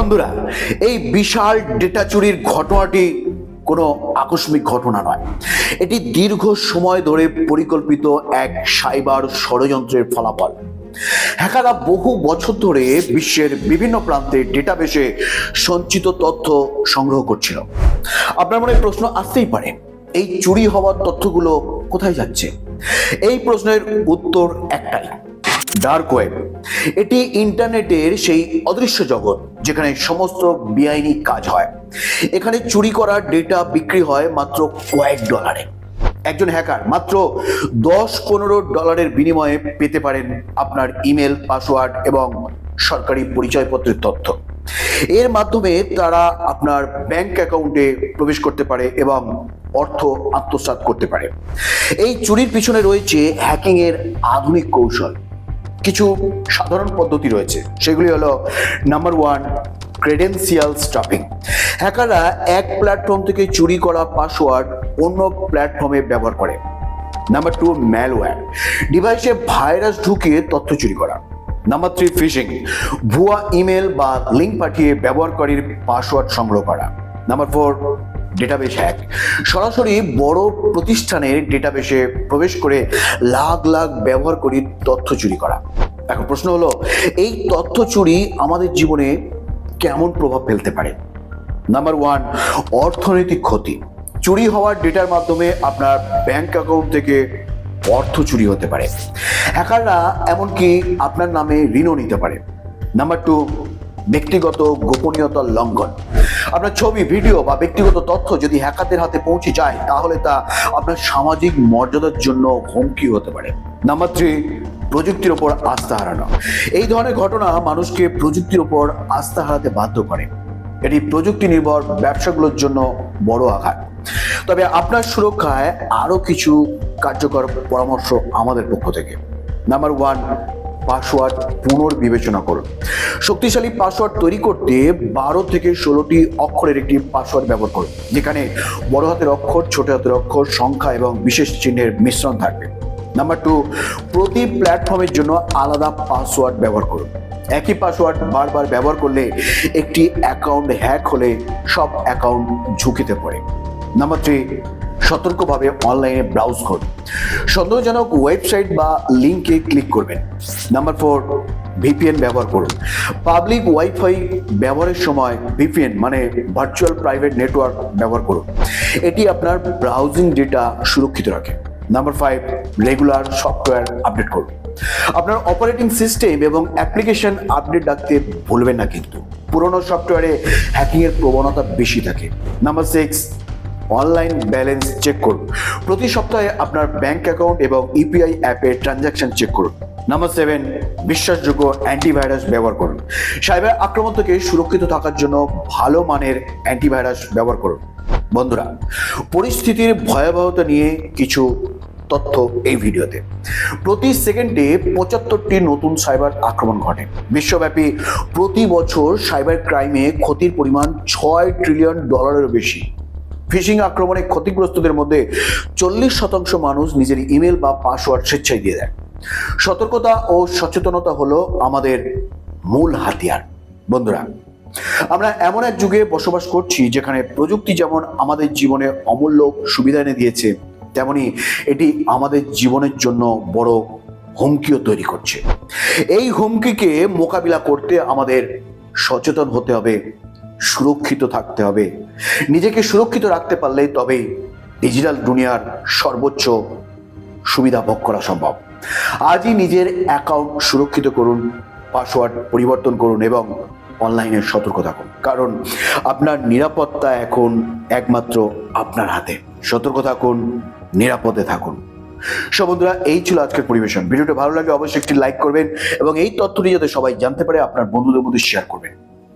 বন্ধুরা, এই বিশাল ডেটা চুরির ঘটনাটি কোনো আকস্মিক ঘটনা নয়। এটি দীর্ঘ সময় ধরে পরিকল্পিত এক সাইবার ষড়যন্ত্রের ফলাফল। হ্যাকাররা বহু বছর ধরে বিশ্বের বিভিন্ন প্রান্তে ডেটাবেসে সঞ্চিত তথ্য সংগ্রহ করছিল। আপনার মনে প্রশ্ন আসতেই পারে, এই চুরি হওয়ার তথ্যগুলো কোথায় যাচ্ছে? এই প্রশ্নের উত্তর একটাই ডার্ক ওয়েব এটি ইন্টারনেটের সেই অদৃশ্য জগৎ, যেখানে সমস্ত বেআইনি কাজ হয়। এখানে চুরি করা ডেটা বিক্রি হয় মাত্র কয়েক ডলারে। একজন হ্যাকার মাত্র দশ পনেরো ডলারের বিনিময়ে পেতে পারেন আপনার ইমেল, পাসওয়ার্ড এবং সরকারি পরিচয়পত্রের তথ্য। এর মাধ্যমে তারা আপনার ব্যাংক অ্যাকাউন্টে প্রবেশ করতে পারে এবং অর্থ আত্মসাৎ করতে পারে। এই চুরির পিছনে রয়েছে হ্যাকিং এর আধুনিক কৌশল। কিছু সাধারণ পদ্ধতি রয়েছে। সেগুলি হলো নাম্বার ওয়ান ক্রেডেন্সিয়াল স্টাফিং হ্যাকাররা এক প্ল্যাটফর্ম থেকে চুরি করা পাসওয়ার্ড অন্য প্ল্যাটফর্মে ব্যবহার করে। নাম্বার টু ম্যালওয়্যার ডিভাইসে ভাইরাস ঢুকিয়ে তথ্য চুরি করা। নাম্বার থ্রি ফিশিং ভুয়া ইমেল বা লিঙ্ক পাঠিয়ে ব্যবহারকারীর পাসওয়ার্ড সংগ্রহ করা। নাম্বার ফোর ডেটাবেস হ্যাক সরাসরি বড় প্রতিষ্ঠানের ডেটাবেসে প্রবেশ করে লাখ লাখ ব্যবহারকারীর তথ্য চুরি করা। এখন প্রশ্ন হলো, এই তথ্য চুরি আমাদের জীবনে কেমন প্রভাব ফেলতে পারে? নাম্বার ওয়ান অর্থনৈতিক ক্ষতি। চুরি হওয়ার ডেটার মাধ্যমে আপনার ব্যাংক অ্যাকাউন্ট থেকে অর্থ চুরি হতে পারে। হ্যাকাররা এমনকি আপনার নামে ঋণও নিতে পারে। নাম্বার টু ব্যক্তিগত গোপনীয়তার লঙ্ঘন। আপনার ছবি ভিডিও বা ব্যক্তিগত তথ্য যদি হ্যাকারদের হাতে পৌঁছে যায়, তাহলে তা আপনার সামাজিক মর্যাদার জন্য হুমকি হতে পারে। নাম্বার থ্রি প্রযুক্তির ওপর আস্থা হারানো। এই ধরনের ঘটনা মানুষকে প্রযুক্তির ওপর আস্থা হারাতে বাধ্য করে। এটি প্রযুক্তি নির্ভর ব্যবসাগুলোর জন্য বড় আঘাত। তবে আপনার সুরক্ষায় আরও কিছু কার্যকর পরামর্শ আমাদের পক্ষ থেকে। নাম্বার ওয়ান পাসওয়ার্ড পুনর্বিবেচনা করুন। শক্তিশালী পাসওয়ার্ড তৈরি করতে বারো থেকে ষোলোটি অক্ষরের একটি পাসওয়ার্ড ব্যবহার করুন, যেখানে বড় হাতের অক্ষর, ছোট হাতের অক্ষর, সংখ্যা এবং বিশেষ চিহ্নের মিশ্রণ থাকবে। নাম্বার টু, প্রতি প্ল্যাটফর্মের জন্য আলাদা পাসওয়ার্ড ব্যবহার করুন। একই পাসওয়ার্ড বারবার ব্যবহার করলে একটি অ্যাকাউন্ট হ্যাক হলে সব অ্যাকাউন্ট ঝুঁকিতে পড়ে। নাম্বার থ্রি সতর্কভাবে অনলাইনে ব্রাউজ করুন। সন্দেহজনক ওয়েবসাইট বা লিঙ্কে ক্লিক করবেন। নাম্বার ফোর ভিপিএন ব্যবহার করুন। পাবলিক ওয়াইফাই ব্যবহারের সময় ভিপিএন মানে ভার্চুয়াল প্রাইভেট নেটওয়ার্ক ব্যবহার করুন। এটি আপনার ব্রাউজিং ডেটা সুরক্ষিত রাখে। Number five regular software update করুন। আপনার অপারেটিং সিস্টেম এবং অ্যাপ্লিকেশন আপডেট রাখতে ভুলবেন না কিন্তু। পুরোনো সফটওয়্যারে হ্যাকিংয়ের প্রবণতা বেশি থাকে। Number six online balance check করুন। প্রতি সপ্তাহে আপনার ব্যাংক অ্যাকাউন্ট এবং ইউপিআই অ্যাপে ট্রানজ্যাকশন চেক করুন। নাম্বার সেভেন, বিশ্বাসযোগ্য অ্যান্টিভাইরাস ব্যবহার করুন। সাইবার আক্রমণ থেকে সুরক্ষিত থাকার জন্য ভালো মানের অ্যান্টিভাইরাস ব্যবহার করুন। বন্ধুরা, পরিস্থিতির ভয়াবহতা নিয়ে কিছু তথ্য এই ভিডিওতে। প্রতি সেকেন্ডে পঁচাত্তরটি নতুন সাইবার আক্রমণ ঘটে। বিশ্বব্যাপী প্রতি বছর সাইবার ক্রাইমে ক্ষতির পরিমাণ ছয় ট্রিলিয়ন ডলারেরও বেশি। ফিশিং আক্রমণে ক্ষতিগ্রস্তদের মধ্যে চল্লিশ শতাংশ মানুষ নিজের ইমেল বা পাসওয়ার্ড স্বেচ্ছায় দিয়ে দেয়। সতর্কতা ও সচেতনতা হলো আমাদের মূল হাতিয়ার। বন্ধুরা, আমরা এমন এক যুগে বসবাস করছি যেখানে প্রযুক্তি যেমন আমাদের জীবনে অমূল্য সুবিধা এনে দিয়েছে, তেমনি এটি আমাদের জীবনের জন্য বড় হুমকিও তৈরি করছে। এই হুমকিকে মোকাবিলা করতে আমাদের সচেতন হতে হবে সুরক্ষিত থাকতে হবে। নিজেকে সুরক্ষিত রাখতে পারলেই তবেই ডিজিটাল দুনিয়ার সর্বোচ্চ সুবিধা ভোগ করা সম্ভব। আজই নিজের অ্যাকাউন্ট সুরক্ষিত করুন, পাসওয়ার্ড পরিবর্তন করুন এবং অনলাইনে সতর্ক থাকুন। কারণ আপনার নিরাপত্তা এখন একমাত্র আপনার হাতে। সতর্ক থাকুন, নিরাপদে থাকুন। সব বন্ধুরা, এই ছিল আজকের পরিবেশন। ভিডিওটা ভালো লাগলে অবশ্যই একটি লাইক করবেন এবং এই তথ্যটি যাতে সবাই জানতে পারে, আপনার বন্ধুদের মধ্যে শেয়ার করবেন।